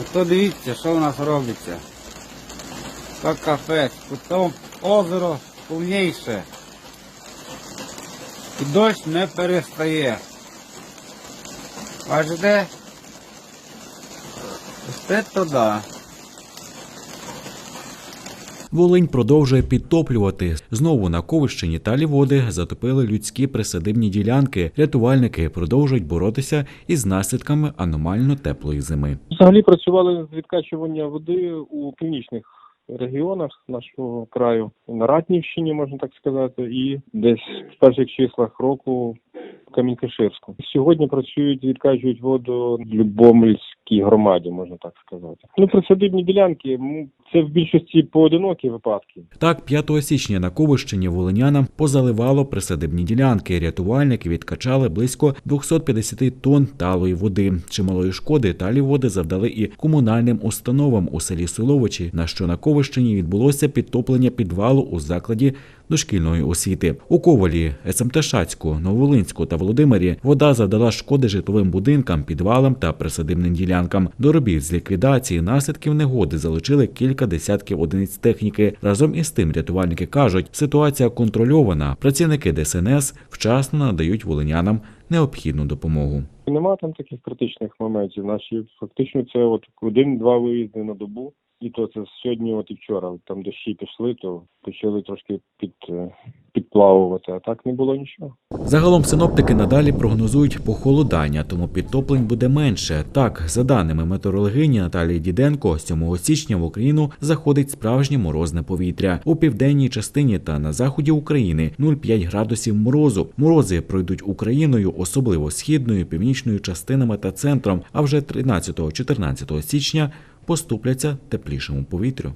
Ото дивіться, що у нас робиться. Так кафе, потім озеро повніше. І дощ не перестає. Бачите? Це то да. Волинь продовжує підтоплювати. Знову на Ковищині та Ліводи затопили людські присадибні ділянки. Рятувальники продовжують боротися із наслідками аномально теплої зими. Взагалі працювали з відкачування води у північних регіонах нашого краю, на Ратнівщині, можна так сказати, і десь в перших числах року Камінь-Каширську. Сьогодні працюють, відкачують воду в Любомльській громаді, можна так сказати. Ну, присадибні ділянки, це в більшості поодинокі випадки. Так, 5 січня на Ковищині волинянам позаливало присадибні ділянки. Рятувальники відкачали близько 250 тонн талої води. Чималої шкоди талі води завдали і комунальним установам у селі Соловичі, на що на Ковищині відбулося підтоплення підвалу у закладі дошкільної освіти. У Ковалі, СМТ Шацьку, Новолинську та Володимирі вода завдала шкоди житловим будинкам, підвалам та присадибним ділянкам. До робіт з ліквідації наслідків негоди залучили кілька десятків одиниць техніки. Разом із тим рятувальники кажуть, ситуація контрольована. Працівники ДСНС вчасно надають волинянам необхідну допомогу. Нема там таких критичних моментів. Наші фактично це от один-два виїзди на добу. І то це сьогодні, от і вчора. Там дощі пішли, то почали трошки під, е, підплавувати, а так не було нічого. Загалом синоптики надалі прогнозують похолодання, тому підтоплень буде менше. Так, за даними метеорологині Наталії Діденко, 7 січня в Україну заходить справжнє морозне повітря. У південній частині та на заході України 0,5 градусів морозу. Морози пройдуть Україною, особливо східною, північною частинами та центром. А вже 13-14 січня поступляться теплішому повітрю.